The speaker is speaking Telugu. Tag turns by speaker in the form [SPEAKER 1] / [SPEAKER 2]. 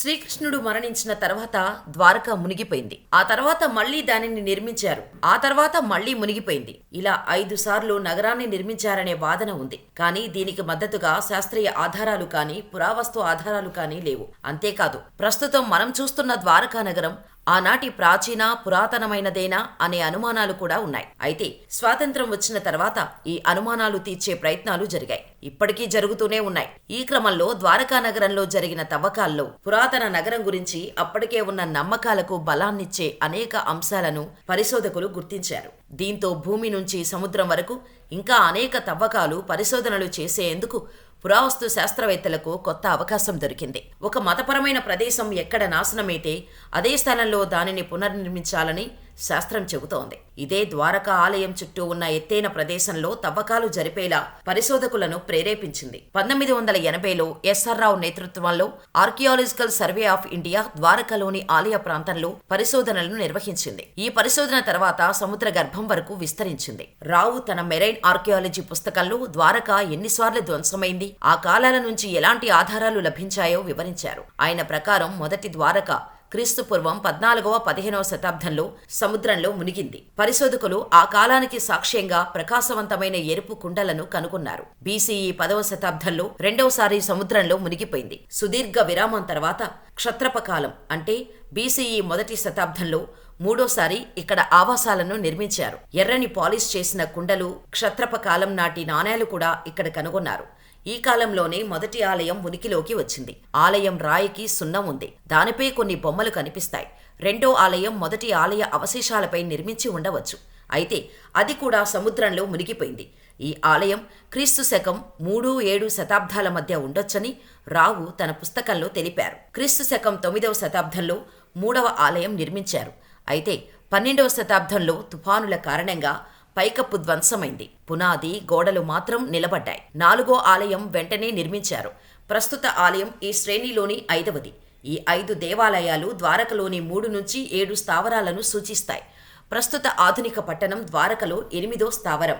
[SPEAKER 1] శ్రీకృష్ణుడు మరణించిన తర్వాత ద్వారక మునిగిపోయింది. ఆ తర్వాత మళ్ళీ దానిని నిర్మించారు. ఆ తర్వాత మళ్ళీ మునిగిపోయింది. ఇలా ఐదు సార్లు నగరాన్ని నిర్మించారనే వాదన ఉంది. కానీ దీనికి మద్దతుగా శాస్త్రీయ ఆధారాలు కానీ పురావస్తు ఆధారాలు కానీ లేవు. అంతేకాదు ప్రస్తుతం మనం చూస్తున్న ద్వారకా నగరం ఆనాటి ప్రాచీన పురాతనమైనదేనా అనే అనుమానాలు కూడా ఉన్నాయి. అయితే స్వాతంత్రం వచ్చిన తర్వాత ఈ అనుమానాలు తీర్చే ప్రయత్నాలు జరిగాయి. ఇప్పటికీ జరుగుతూనే ఉన్నాయి. ఈ క్రమంలో ద్వారకా నగరంలో జరిగిన తవ్వకాల్లో పురాతన నగరం గురించి అప్పటికే ఉన్న నమ్మకాలకు బలాన్నిచ్చే అనేక అంశాలను పరిశోధకులు గుర్తించారు. దీంతో భూమి నుంచి సముద్రం వరకు ఇంకా అనేక తవ్వకాలు పరిశోధనలు చేసేందుకు పురావస్తు శాస్త్రవేత్తలకు కొత్త అవకాశం దొరికింది. ఒక మతపరమైన ప్రదేశం ఎక్కడ నాశనమైతే అదే స్థలంలో దానిని పునర్నిర్మించాలని శాస్త్రం చెబుతోంది. ఇదే ద్వారకా ఆలయం చుట్టూ ఉన్న ఎత్తైన ప్రదేశంలో తవ్వకాలు జరిపేలా పరిశోధకులను ప్రేరేపించింది. పంతొమ్మిది వందల ఎనభైలో ఎస్ఆర్ రావు నేతృత్వంలో ఆర్కియాలజికల్ సర్వే ఆఫ్ ఇండియా ద్వారకలోని ఆలయ ప్రాంతంలో పరిశోధనలను నిర్వహించింది. ఈ పరిశోధన తర్వాత సముద్ర గర్భం వరకు విస్తరించింది. రావు తన మెరైన్ ఆర్కియాలజీ పుస్తకంలో ద్వారక ఎన్నిసార్లు ధ్వంసమైంది ఆ కాలాల నుంచి ఎలాంటి ఆధారాలు లభించాయో వివరించారు. ఆయన ప్రకారం మొదటి ద్వారక క్రీస్తుపూర్వం పద్నాలుగవ పదిహేనవ శతాబ్దంలో సముద్రంలో మునిగింది. పరిశోధకులు ఆ కాలానికి సాక్ష్యంగా ప్రకాశవంతమైన ఎరుపు కుండలను కనుగొన్నారు. బీసీఈ పదవ శతాబ్దంలో రెండవసారి సముద్రంలో మునిగిపోయింది. సుదీర్ఘ విరామం తర్వాత క్షత్రపకాలం అంటే బీసీఈ మొదటి శతాబ్దంలో మూడోసారి ఇక్కడ ఆవాసాలను నిర్మించారు. ఎర్రని పాలిష్ చేసిన కుండలు క్షత్రప కాలం నాటి నాణేలు కూడా ఇక్కడ కనుగొన్నారు. ఈ కాలంలోనే మొదటి ఆలయం ఉనికిలోకి వచ్చింది. ఆలయం రాయికి సున్నం ఉంది. దానిపై కొన్ని బొమ్మలు కనిపిస్తాయి. రెండో ఆలయం మొదటి ఆలయ అవశేషాలపై నిర్మించి ఉండవచ్చు. అయితే అది కూడా సముద్రంలో మునిగిపోయింది. ఈ ఆలయం క్రీస్తు శకం మూడు ఏడు శతాబ్దాల మధ్య ఉండొచ్చని రావు తన పుస్తకంలో తెలిపారు. క్రీస్తు శకం తొమ్మిదవ శతాబ్దంలో మూడవ ఆలయం నిర్మించారు. అయితే పన్నెండవ శతాబ్దంలో తుఫానుల కారణంగా పైకప్పు ధ్వంసమైంది. పునాది గోడలు మాత్రం నిలబడ్డాయి. నాలుగో ఆలయం వెంటనే నిర్మించారు. ప్రస్తుత ఆలయం ఈ శ్రేణిలోని ఐదవది. ఈ ఐదు దేవాలయాలు ద్వారకలోని మూడు నుంచి ఏడు స్థావరాలను సూచిస్తాయి. ప్రస్తుత ఆధునిక పట్టణం ద్వారకలో ఎనిమిదో స్థావరం.